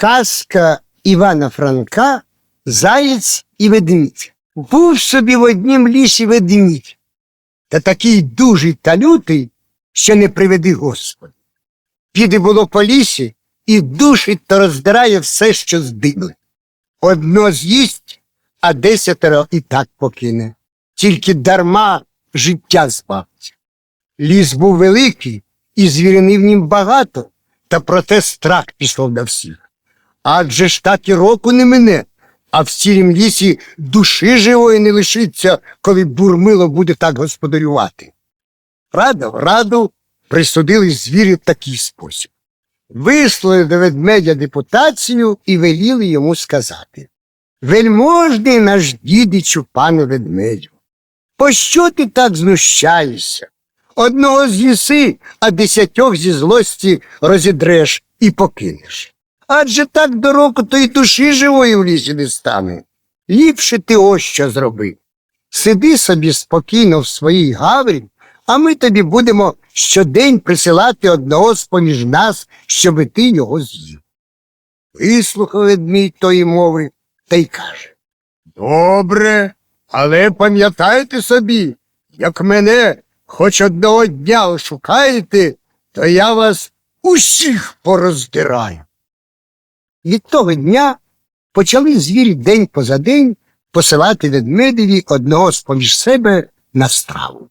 Казка Івана Франка Заєць і ведмідь. Був собі в однім лісі ведмідь, та такий дужий та лютий, що не приведи Господи. Піде було по лісі і душить та роздирає все, що здиble. Одно з'їсть, а десятеро і так покине. Тільки дарма життя збавиться. Ліс був великий, і звірини в нім багато, та проте страх пішов на всіх. Адже ж так і року не мине, а в сірім лісі душі живої не лишиться, коли бурмило буде так господарювати. Рада раду присудили звірі в такий спосіб. Вислали до ведмедя депутацію і веліли йому сказати Вельможний наш дідичу, пане ведмедю, пощо ти так знущаєшся? Одного з'їси, а десятьох зі злості розідреш і покинеш. Адже так до року то й душі живої в лісі не стане. Ліпше ти ось що зроби. Сиди собі спокійно в своїй гаврі, а ми тобі будемо щодень присилати одного з поміж нас, щоби ти його з'їв. Вислухав ведмідь тої мови та й каже Добре, але пам'ятайте собі, як мене хоч одного дня ошукаєте, то я вас усіх пороздираю. Від того дня почали звірі день поза день посилати ведмедеві одного з поміж себе на страву.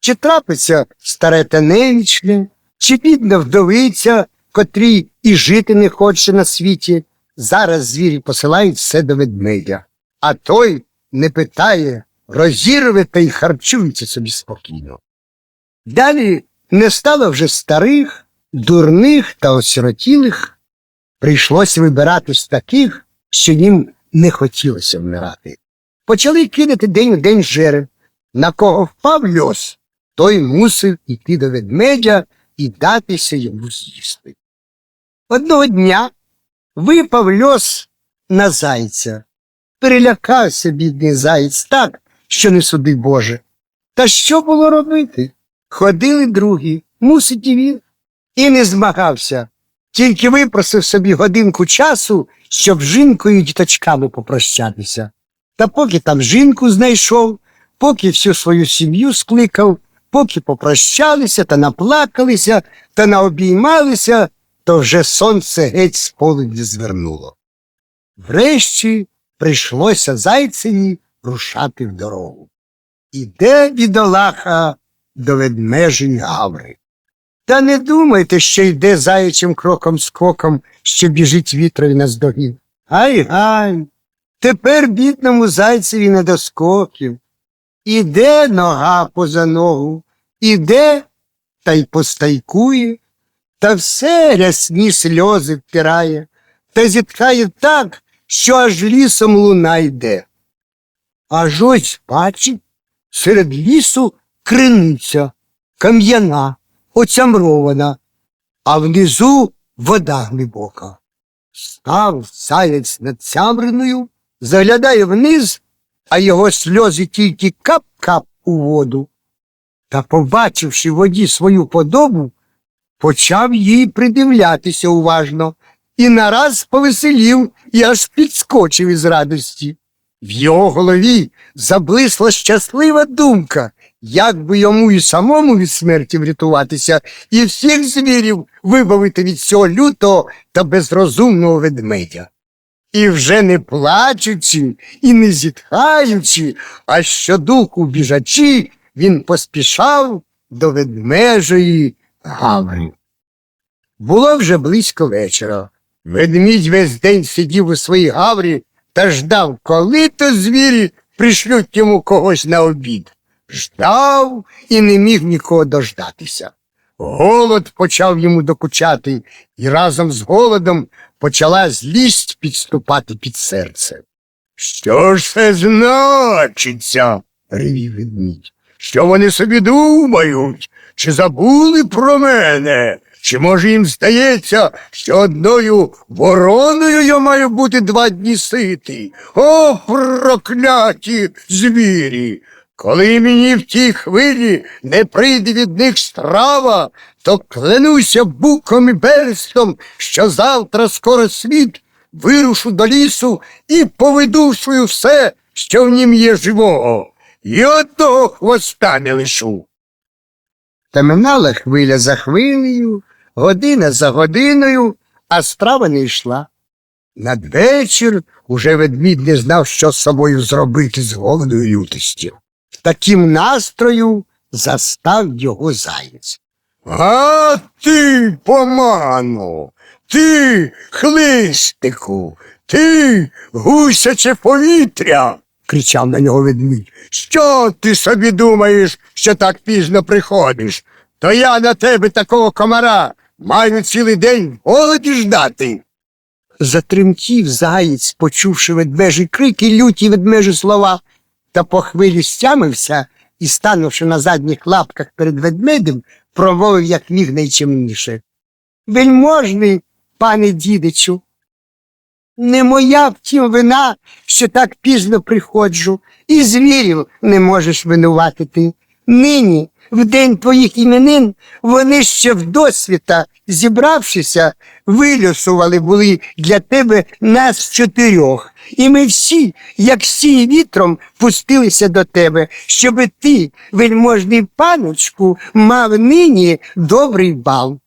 Чи трапиться старе та немічне, чи бідна вдовиця, котрій і жити не хоче на світі, зараз звірі посилають все до ведмедя, а той не питає, розірве та й харчується собі спокійно. Далі не стало вже старих, дурних та осиротілих, прийшлось вибирати з таких, що їм не хотілося вмирати. Почали кидати день у день жереб. На кого впав льос, той мусив іти до ведмедя і датися йому з'їсти. Одного дня випав льос на зайця. Перелякався бідний заєць так, що не суди Боже. Та що було робити? Ходили другі, мусить і він, і не змагався, тільки випросив собі годинку часу, щоб з жінкою і діточками попрощатися. Та поки там жінку знайшов, поки всю свою сім'ю скликав, поки попрощалися та наплакалися та наобіймалися, то вже сонце геть з полудня звернуло. Врешті прийшлося зайцеві рушати в дорогу. Іде бідолаха до ведмежої гаври. Та не думайте, що йде заячим кроком скоком, що біжить вітрові на здогін. Гай гай. Тепер бідному зайцеві не до скоків. Іде нога поза ногу, іде та й постайкує, та все рясні сльози втирає, та зітхає так, що аж лісом луна йде. Аж ось бачить, серед лісу криниця, кам'яна, оцямрована, а внизу вода глибока. Став заяць над цямриною, заглядає вниз, а його сльози тільки кап-кап у воду. Та, побачивши в воді свою подобу, почав їй придивлятися уважно і нараз повеселів і аж підскочив із радості. В його голові заблисла щаслива думка, як би йому і самому від смерті врятуватися, і всіх звірів вибавити від цього лютого та безрозумного ведмедя. І вже не плачучи і не зітхаючи, а щодуху біжачи, він поспішав до ведмежої гаври. Було вже близько вечора. Ведмідь весь день сидів у своїй гаврі та ждав, коли то звірі пришлють йому когось на обід. Ждав і не міг нікого дождатися. Голод почав йому докучати, і разом з голодом почала злість підступати під серце. Що ж це значиться? ревів ведмідь. Що вони собі думають? Чи забули про мене? Чи може їм здається, що одною вороною я маю бути два дні ситий? О, прокляті звірі! Коли мені в тій хвилі не прийде від них страва, то клянуся буком і берестом, що завтра скоро світ вирушу до лісу і повидушую все, що в нім є живого, і одного хвоста не лишу. Та минала хвиля за хвилею, година за годиною, а справа не йшла. Надвечір уже ведмідь не знав, що з собою зробити з голоду і лютості. Таким настрою застав його заєць. А ти, поману, ти, хлистику, ти, гусяче повітря. кричав на нього ведмідь. Що ти собі думаєш, що так пізно приходиш? То я на тебе такого комара маю цілий день голоді ждати. Затремтів заєць, почувши ведмежий крик і люті ведмежі слова, та по хвилі стямився і, станувши на задніх лапках перед ведмедем, промовив як міг найчимніше. Вельможний, пане дідичу, не моя втім вина, що так пізно приходжу, і звірів не можеш винуватити. Нині, в день твоїх іменин, вони ще вдосвіта, зібравшися, вилюсували були для тебе нас чотирьох, і ми всі, як сі вітром, пустилися до тебе, щоби ти, вельможний паночку, мав нині добрий бал.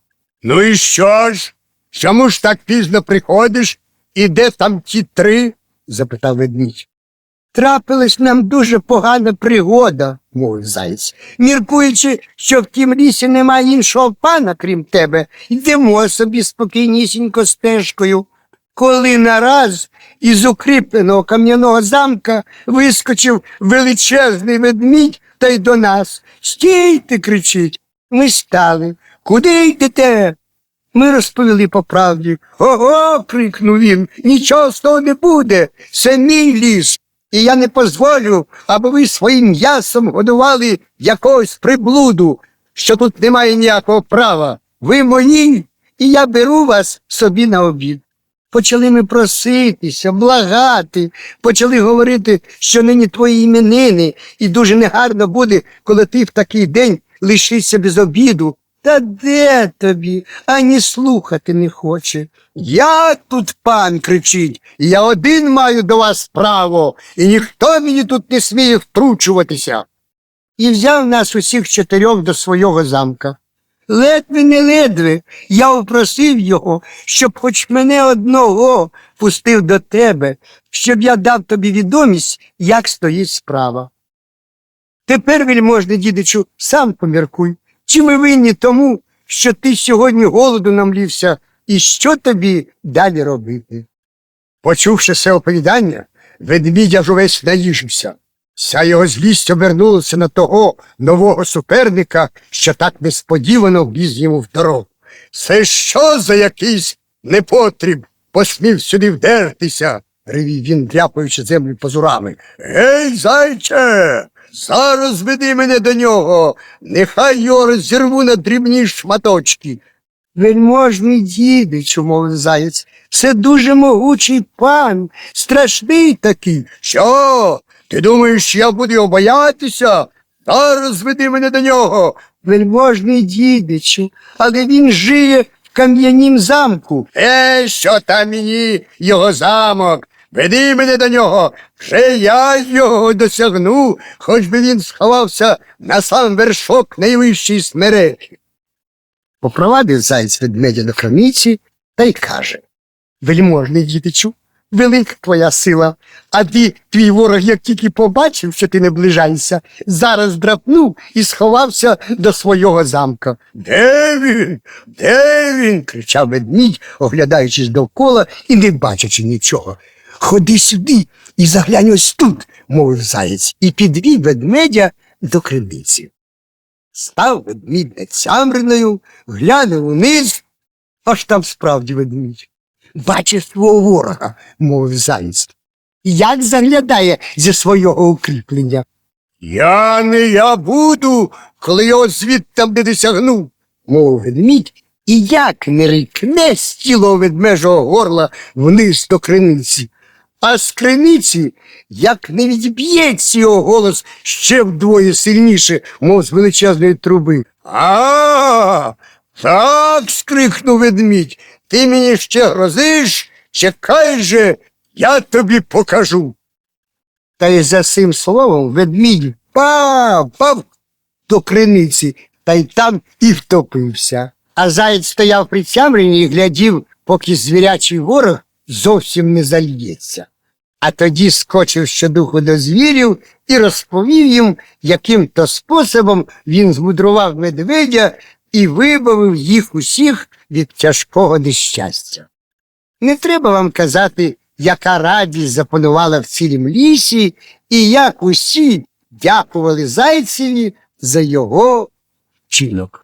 Ну і що ж? Чому ж так пізно приходиш? І де там ті три? запитав ведмідь. Трапилась нам дуже погана пригода, мовив заєць. Міркуючи, що в тім лісі немає іншого пана, крім тебе, йдемо собі спокійнісінько стежкою. Коли нараз із укріпленого кам'яного замка вискочив величезний ведмідь та й до нас. Стійте, кричить. Ми стали. Куди йдете? Ми розповіли по правді. Ого. крикнув він. Нічого з того не буде. Це мій ліс. І я не дозволю, аби ви своїм м'ясом годували якогось приблуду, що тут немає ніякого права. Ви мої, і я беру вас собі на обід. Почали ми проситися, благати, почали говорити, що нині твої іменини, і дуже негарно буде, коли ти в такий день лишишся без обіду. Та де тобі? Ані слухати не хоче. Я тут пан кричить, я один маю до вас право, і ніхто мені тут не сміє втручуватися. І взяв нас усіх чотирьох до свого замка. Ледве не ледве я упросив його, щоб хоч мене одного пустив до тебе, щоб я дав тобі відомість, як стоїть справа. Тепер, вельможний дідичу, сам поміркуй, чи ми винні тому, що ти сьогодні голоду намлівся, і що тобі далі робити? Почувши це оповідання, ведмідь аж увесь наїжився. Вся його злість обернулася на того нового суперника, що так несподівано вліз йому в дорогу. Це що за якийсь непотріб посмів сюди вдертися, ревів він, дряпаючи землю позурами. Гей, зайче, зараз веди мене до нього, нехай його розірву на дрібні шматочки. Вельможний дідичу, мовив заєць, це дуже могучий пан, страшний такий. Що? Ти думаєш, я буду його боятися? Зараз веди мене до нього. Вельможний дідичу, але він жиє в кам'янім замку. Е, що там мені, його замок? Веди мене до нього, вже я його досягну, хоч би він сховався на сам вершок найвищої смереки. Попровадив заєць ведмедя до крамниці та й каже Вельможний дідичу, велика твоя сила, а ти, твій ворог, як тільки побачив, що ти не ближаєшся, зараз драпнув і сховався до свого замка. Де він? Де він? кричав ведмідь, оглядаючись довкола і не бачачи нічого. Ходи сюди і заглянь ось тут, мовив заєць, і підвів ведмедя до криниці. Став ведмідь над цямриною, глянув униз, аж там справді ведмідь. Бачиш свого ворога, мовив заєць. Як заглядає зі свого укріплення? Я не я буду, коли його звідти не досягну, мовив ведмідь, і як не рикне з тіло ведмежого горла вниз до криниці. А з криниці, як не відб'ється його голос ще вдвоє сильніше, мов з величезної труби. А, так. скрикнув ведмідь. Ти мені ще грозиш? Чекай же, я тобі покажу. Та й за цим словом ведмідь пав, пав до криниці, та й там і втопився. А заєць стояв при цямрені і глядів, поки звірячий ворог зовсім не зальється. А тоді скочив щодуху до звірів і розповів їм, яким то способом він змудрував медведя і вибавив їх усіх від тяжкого нещастя. Не треба вам казати, яка радість запанувала в цілім лісі, і як усі дякували зайцеві за його чинок.